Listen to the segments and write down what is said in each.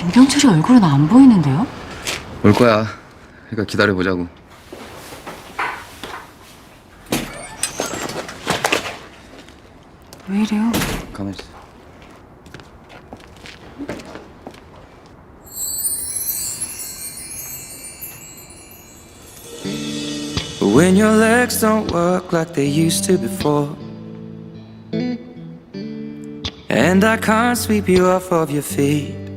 김병철이 얼굴은 안 보이는데요? 올 거야. 그러니까 기다려 보자고. 왜 이래요? 가만 있어. When your legs don't work like they used to before. And I can't sweep you off of your feet.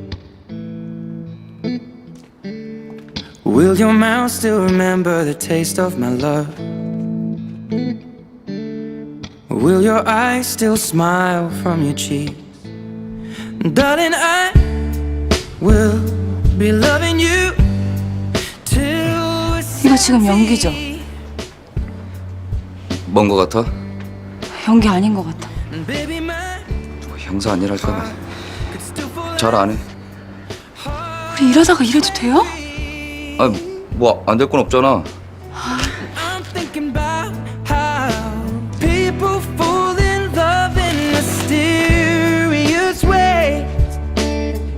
Will your mouth still remember the taste of my love? Will your eyes still smile from your cheeks? Darling, I will be loving you till 이거 지금 연기죠? 먼거 같아? 연기 아닌 것 같아. Baby, my 뭐 형사 아니랄까? could still fall 잘 안 해. 우리 이러다가 이래도 돼요? 아, 뭐 안 될 건 없잖아. I'm thinking about how people fall in love in mysterious ways.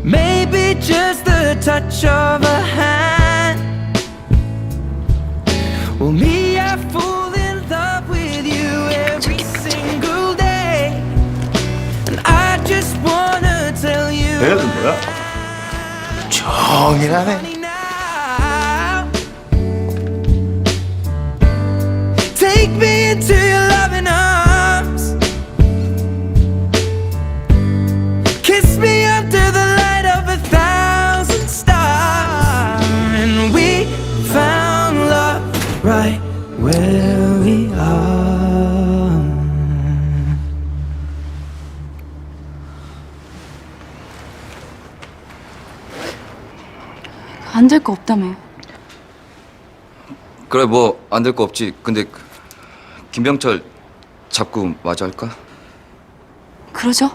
Maybe just the touch of a hand. Well, me, I fall in love with you every single day. And I just wanna tell you. 얘네들 뭐야? 정이라네. Kiss me under the light of a thousand stars. And we found love right where we are. 안될거 없다며. 그래 뭐 안 될 거 없지. 근데 그 김병철 잡고 마저 할까? 그러죠?